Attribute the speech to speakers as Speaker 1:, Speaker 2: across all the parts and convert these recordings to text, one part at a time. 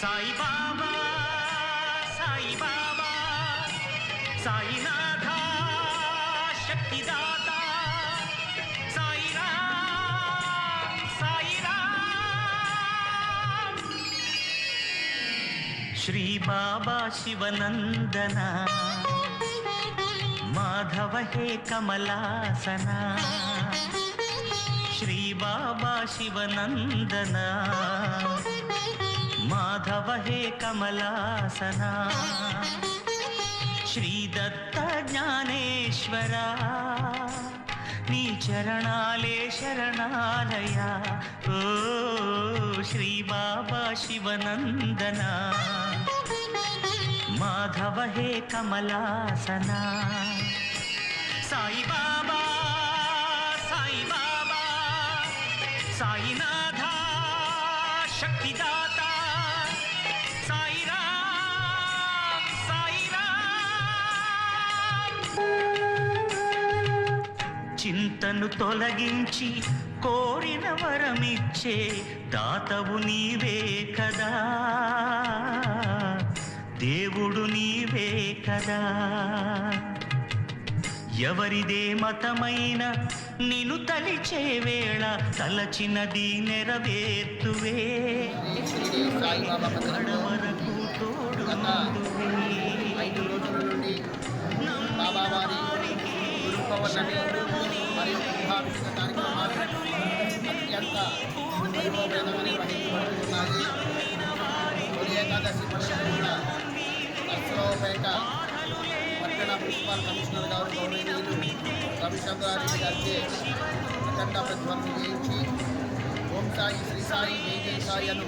Speaker 1: సాయి బాబా సాయి బాబా సాయినాథ శక్తిదాత సాయి రామ్ సాయి రామ్ శ్రీ బాబా శివనందన మాధవ హే కమలాసన శ్రీ బాబా శివనందన మాధవ माधव हे कमलासना। श्रीदत्त ज्ञानेश्वरा नी चरणाले शरणालया। ओ श्रीबाबा शिवनंदना माधव हे कमलासना। साई बाबा साई बाबा साई नाथा शक्तिदाता। చింతను తొలగించి కోరిన వరమిచ్చే దాతవు నీవే కదా. దేవుడు నీవే కదా. ఎవరిదే మతమైన నిన్ను తలిచే వేళ తలచినది నెరవేర్తువే. వరకు తోడు
Speaker 2: ఐదు రోజుల కార్యక్రమాలు అత్యంత వైభవపేతమని వహించబడుతున్నాయి తొలి ఏకాదశి నర్సరావుపేట పట్టణ కమిషనర్ గారు గౌరవనీయులు రవిచంద్రారెడ్డి గారికి అఖండ ప్రతిబంధం చేయించి ఓం సాయి శ్రీ సాయి జై సాయి అను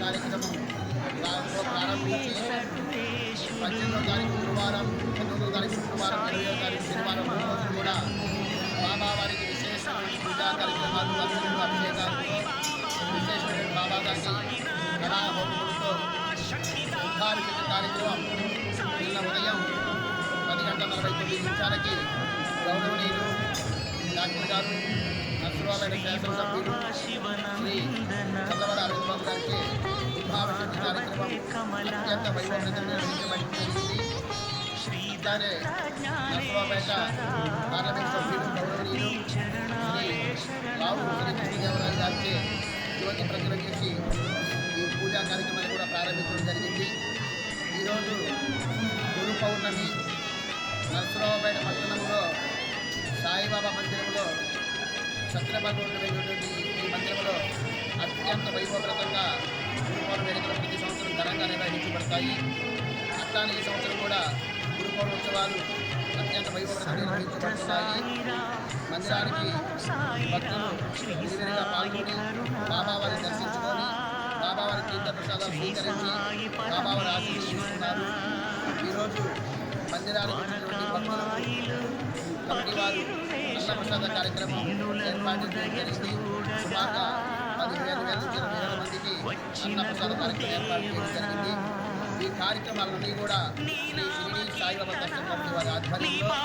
Speaker 2: కార్యక్రమం ప్రారంభించి పద్దెనిమిదో తారీఖు గురువారం పంతొమ్మిదో తారీఖు శుక్రవారం తారీఖు శనివారం కూడా బాబావారికి విశేష పూజా కార్యక్రమాలు అభిషేకాలు విశేషమైన బాబా గారికి కళాహోములతో కార్యక్రమం నిన్న ఉదయం పది గంటల నలభై తొమ్మిది నిమిషాలకి గౌరవనీయులు డాక్టర్ గారు శాసనసభ్యులు శ్రీ చల్లవర అరవింద్ బాబు గారికి ఉద్భావించిన కార్యక్రమం అత్యంత వైభవంగా అట్లానే నర్సరావుపేట పార్లమెంట్ సభ్యులు గౌరవనీయులు శ్రీ గారికి యువతి ప్రజలు చేసి ఈ పూజా కార్యక్రమాన్ని కూడా ప్రారంభించడం జరిగింది ఈరోజు గురు పౌర్ణమి నర్సరావుపేట పట్టణంలో సాయిబాబా మందిరంలో సత్రభగవంతుడైనటువంటి ఈ మందిరంలో అత్యంత వైభవప్రదంగా గురుపౌర్ణ వేడుకలు ప్రతి సంవత్సరం ఘనంగా నిర్వహించబడతాయి అట్లానే ఈ సంవత్సరం కూడా గురుపౌర్ణ ఉత్సవాలు అత్యంత వైభవప్రదంగా నిర్వహించబడుతున్నాయి మందిరానికి భక్తులు విరివిరిగా పాల్గొని బాబావారిని దర్శించుకొని బాబావారి తీర్థ ప్రసాదాలు స్వీకరించి బాబావారి ఆశీర్వదిస్తున్నారు. ఈరోజు మందిరానికి వచ్చినటువంటి భక్తులకు కమిటీ వారు అన్నప్రసాద కార్యక్రమం ఏర్పాటు జరిగింది. సుమారుగా పదిహేను వేల నుంచి ఇరవై వేల మందికి అన్నప్రసాద కార్యక్రమం ఏర్పాటు చేయడం జరిగింది. ఈ కార్యక్రమాలన్నీ కూడా శ్రీ సాయిబాబా దర్శన వారి ఆధ్వర్యంలో